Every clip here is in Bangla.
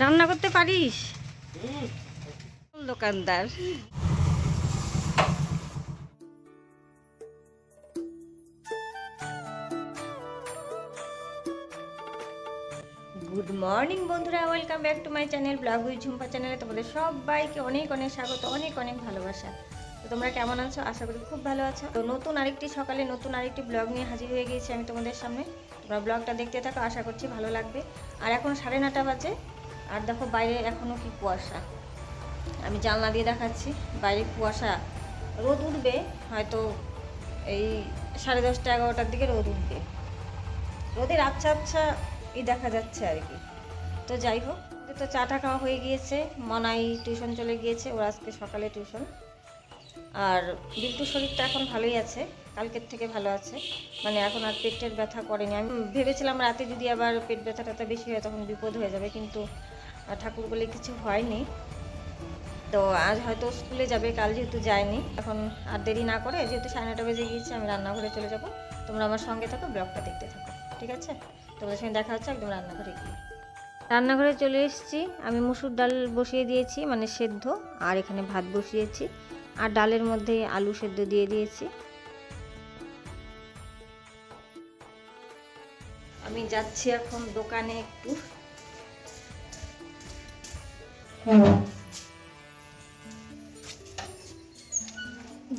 রান্না করতে পারিস? দোকানদার। গুড মর্নিং বন্ধুরা, welcome back to my channel blog with Jhumpa চ্যানেলে তোমাদের সবাইকে অনেক অনেক স্বাগত, অনেক অনেক ভালোবাসা। তো তোমরা কেমন আছো? আশা করি খুব ভালো আছো। তো নতুন আরেকটি সকালে নতুন আরেকটি ব্লগ নিয়ে হাজির হয়ে গিয়েছি আমি তোমাদের সামনে। তোমরা ব্লগটা দেখতে থাকো, আশা করছি ভালো লাগবে। আর এখন সাড়ে নটা বাজে। আর দেখো বাইরে এখনও কি কুয়াশা। আমি জানলা দিয়ে দেখাচ্ছি, বাইরে কুয়াশা। রোদ উঠবে, হয়তো এই সাড়ে দশটা, এগারোটার দিকে রোদ উঠবে। রোদের আচ্ছা আচ্ছা ই দেখা যাচ্ছে আর কি। তো যাই হোক তো চাটা খাওয়া হয়ে গিয়েছে, মনাই টিউশন চলে গিয়েছে, ওর আজকে সকালে টিউশন। আর বিল্টুর শরীরটা এখন ভালোই আছে, কালকের থেকে ভালো আছে। মানে এখন আর পেটের ব্যথা করেনি। আমি ভেবেছিলাম রাতে যদি আবার পেট ব্যথা ট্যাথা বেশি হয়, তখন বিপদ হয়ে যাবে, কিন্তু ঠাকুর বলে কিছু হয়নি। তো আজ হয়তো স্কুলে যাবে, কাল যেহেতু যায়নি। এখন আর দেরি না করে, যেহেতু সাড়ে নটা বেজে গিয়েছে, আমি রান্নাঘরে চলে যাব। তোমরা আমার সঙ্গে থাকো, ব্লগটা দেখতে থাকো, ঠিক আছে? তোমাদের সঙ্গে দেখা হচ্ছে একদম রান্নাঘরে গিয়ে। রান্নাঘরে চলে এসেছি। আমি মুসুর ডাল বসিয়ে দিয়েছি মানে সেদ্ধ, আর এখানে ভাত বসিয়েছি। আর ডালের মধ্যে আলু সেদ্ধ দিয়ে দিয়েছি। আমি যাচ্ছি এখন দোকানে একটু।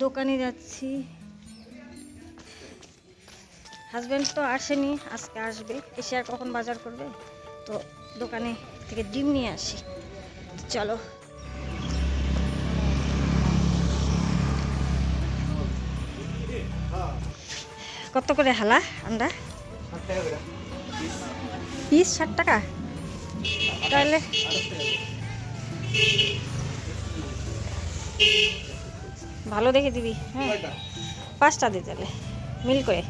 দোকানে যাচ্ছি। হাজব্যান্ড তো আসেনি আজকে আসবে। এসে আর কখন বাজার করবে? তো দোকানে থেকে ডিম নিয়ে আসি। চলো। কত করে হালা আন্ডা? পিস ষাট টাকা? তাহলে ভালো দেখে দিবি হ্যাঁ। পাঁচটা দে তাহলে মিল করে।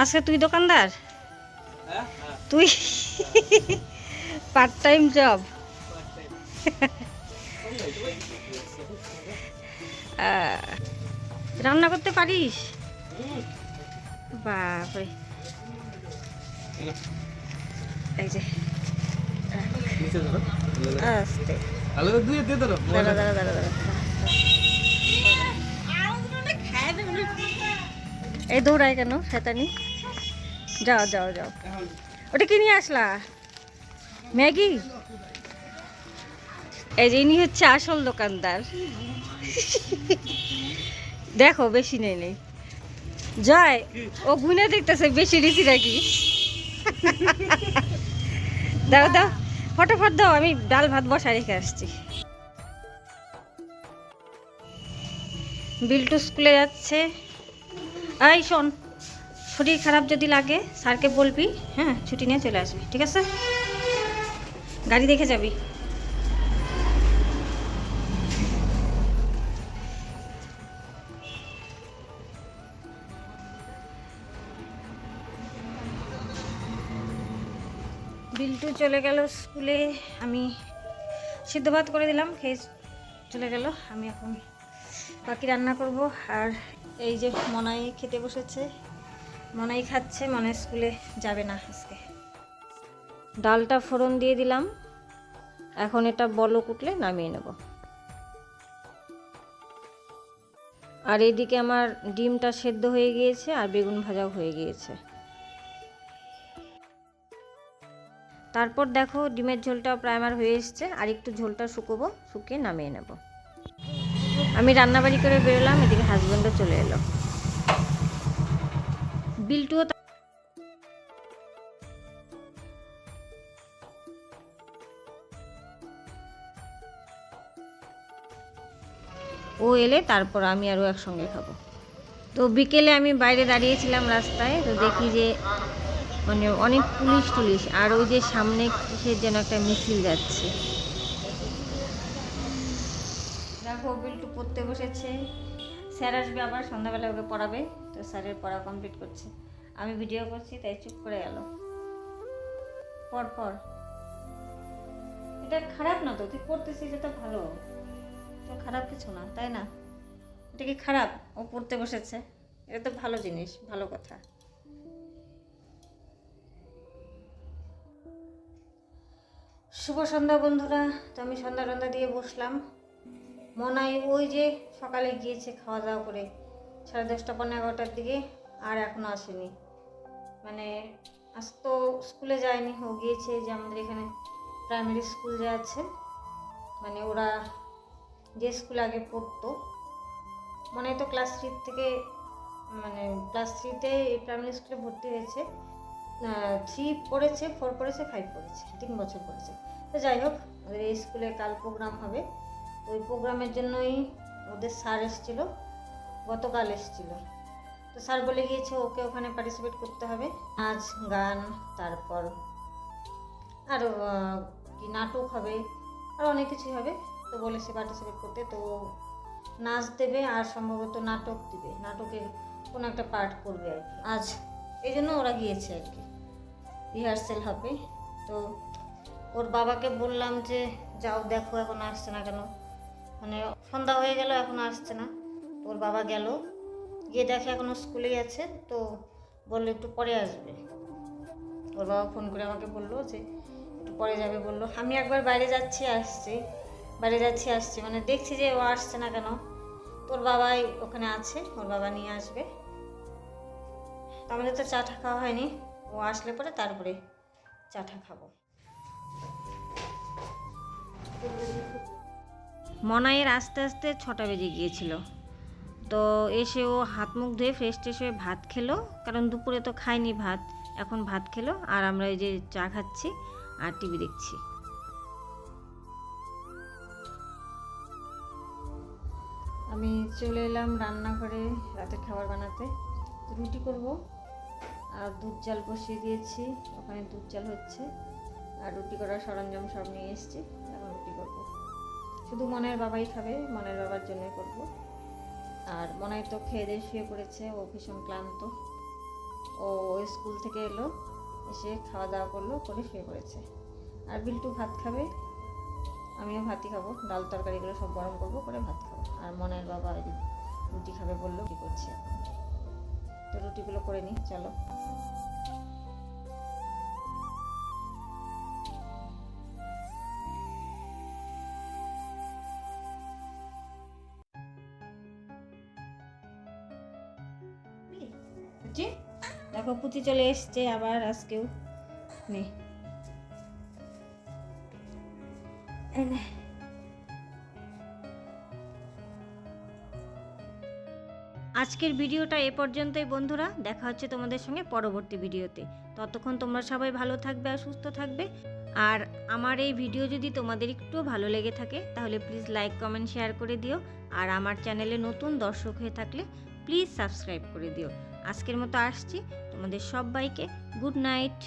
আজকে তুই দোকানদার? তুই পার্ট টাইম জব রান্না করতে পারিস? বাপরে। এই যে। আস্তে। আলাদা দুই দিয়ে ধরো। দাঁড়া দাঁড়া দাঁড়া দাঁড়া। এই দৌড়ায় কেন শয়তানি? যাও যাও যাও। ওটা কি নিয়ে আসলা? ম্যাগি? এই যে ইনি হচ্ছে আসল দোকানদার। দেখো বেশি নেই নেই। জয় ও গুনে দেখতেছে বেশি রিসি নাকি? দাও দাও ফটোফট দাও, আমি ডাল ভাত বসা রেখে আসছি। বিল্টু স্কুলে যাচ্ছে। এই শোন, শরীর খারাপ যদি লাগে, স্যারকে বলবি হ্যাঁ ছুটি নিয়ে চলে আসবি, ঠিক আছে? গাড়ি দেখে যাবি। বিল্টু চলে গেল স্কুলে, আমি সিদ্ধ ভাত করে দিলাম, খেয়ে চলে গেল। আমি এখন বাকি রান্না করব। আর এই যে মনাই খেতে বসেছে, মনাই খাচ্ছে মনে স্কুলে যাবে না আজকে। ডালটা ফোড়ন দিয়ে দিলাম। এখন এটা বলো কুটলে নামিয়ে নেব। আর এইদিকে আমার ডিমটা সেদ্ধ হয়ে গিয়েছে আর বেগুন ভাজাও হয়ে গিয়েছে। তারপর দেখো ডিমের ঝোলটা প্রায় আমার হয়ে এসছে, আর একটু ঝোলটা শুকোবো, শুকিয়ে নামিয়ে নেব। আমি রান্নাবাড়ি করে বেরোলাম, এদিকে হাজব্যান্ডও চলে এলো। বিলটুও ও এলে তারপর আমি আরও একসঙ্গে খাব। তো বিকেলে আমি বাইরে দাঁড়িয়েছিলাম রাস্তায়, তো দেখি যে মানে অনেক পুলিশ টুলিশ, আর ওই যে সামনে কিসের যেন একটা মিছিল যাচ্ছে। দেখো, বিল্টু পড়তে বসেছে। স্যার আসবে আবার, সন্ধ্যাবেলা ওকে পড়াবে। তো স্যারের পড়া কমপ্লিট করছে। আমি ভিডিও করছি, তাই চুপ করে গেল। পর পর এটা খারাপ না তো? তুই পড়তেছিস, এটা ভালো। তো খারাপ কিছু না, তাই না? এটা কি খারাপ? ও পড়তে বসেছে। এটা তো ভালো জিনিস, ভালো কথা। শুভ সন্ধ্যা বন্ধুরা, তো আমি সন্ধ্যা টন্ধা দিয়ে বসলাম। মনাই ওই যে সকালে গিয়েছে খাওয়া দাওয়া করে, সাড়ে দশটা পনেরো এগারোটার দিকে, আর এখনও আসেনি। মানে আজ তো স্কুলে যায়নি, ও গিয়েছে যে আমাদের এখানে প্রাইমারি স্কুল যে আছে মানে ওরা যে স্কুলে আগে পড়তো। মনে তো ক্লাস থ্রি থেকে মানে ক্লাস থ্রিতে এই প্রাইমারি স্কুলে ভর্তি হয়েছে। থ্রি পড়েছে ফোর পড়েছে ফাইভ পড়েছে, তিন বছর পড়েছে। তো যাই হোক ওদের এই স্কুলে কাল প্রোগ্রাম হবে। ওই প্রোগ্রামের জন্যই ওদের স্যার এসেছিল, গতকাল এসেছিল। তো স্যার বলে গিয়েছে, ওকে ওখানে পার্টিসিপেট করতে হবে। নাচ, গান, তারপর আরও কি নাটক হবে, আর অনেক কিছুই হবে। তো বলেছে পার্টিসিপেট করতে, তো নাচ দেবে আর সম্ভবত নাটক দিবে। নাটকের কোনো একটা পার্ট করবে আর কি। আজ এই জন্য ওরা গিয়েছে আর কি। রিহার্সেল হবে। তো ওর বাবাকে বললাম যে, যাও, দেখো, এখন আসছে না কেন? মানে সন্ধ্যা হয়ে গেল, এখন আসছে না। ওর বাবা গেল। গিয়ে দেখে এখনও স্কুলেই আছে তো বলল, একটু পরে আসবে। ওর বাবা ফোন করে আমাকে বলল যে, একটু পরে যাবে। বলল, আমি একবার বাইরে যাচ্ছি, আসছি। বাইরে যাচ্ছি, আসছি। মানে দেখছি যে ও আসছে না কেন। তোর বাবাই ওখানে আছে, ওর বাবা নিয়ে আসবে। আমাদের তো চা টা খাওয়া হয়নি। ও আসলে পরে তারপরে চা টা খাব। মনাইয়ের আস্তে আস্তে ছটা বেজে গিয়েছিল। তো এসে ও হাত মুখ ধুয়ে ফ্রেশ ট্রেশ হয়ে ভাত খেলো, কারণ দুপুরে তো খায়নি ভাত। এখন ভাত খেলো, আর আমরা এই যে চা খাচ্ছি আর টিভি দেখছি। আমি চলে এলাম রান্নাঘরে রাতের খাবার বানাতে। রুটি করব। আর দুধ জাল বসিয়ে দিয়েছি, ওখানে দুধ জাল হচ্ছে। আর রুটি করার সরঞ্জাম সব নিয়ে এসেছি, এখন রুটি করব। শুধু মনের বাবাই খাবে, মনের বাবার জন্যই করব। আর মনাই তো খেয়ে দিয়ে শুয়ে পড়েছে, ও ভীষণ ক্লান্ত। ও স্কুল থেকে এলো, এসে খাওয়া দাওয়া করল, করে শুয়ে পড়েছে। আর বিল্টু ভাত খাবে, আমিও ভাতই খাব। ডাল তরকারিগুলো সব গরম করব, করে ভাত খাব। আর মনের বাবা রুটি খাবে বলল, কি করছে? রুটিগুলো করে নিই চলো দেখো পুচি চলে এসছে আবার আজকেও নে। আজকের ভিডিওটা এ পর্যন্তই, বন্ধুরা। দেখা হচ্ছে তোমাদের সঙ্গে পরবর্তী ভিডিওতে। ততক্ষণ তোমরা সবাই ভালো থাকবে আর সুস্থ থাকবে। আর আমার এই ভিডিও যদি তোমাদের একটু ভালো লেগে থাকে, তাহলে প্লিজ লাইক, কমেন্ট, শেয়ার করে দিও। আর আমার চ্যানেলে নতুন দর্শক হয়ে থাকলে প্লিজ সাবস্ক্রাইব করে দিও। আজকের মতো আসছি। তোমাদের সবাইকে গুড নাইট।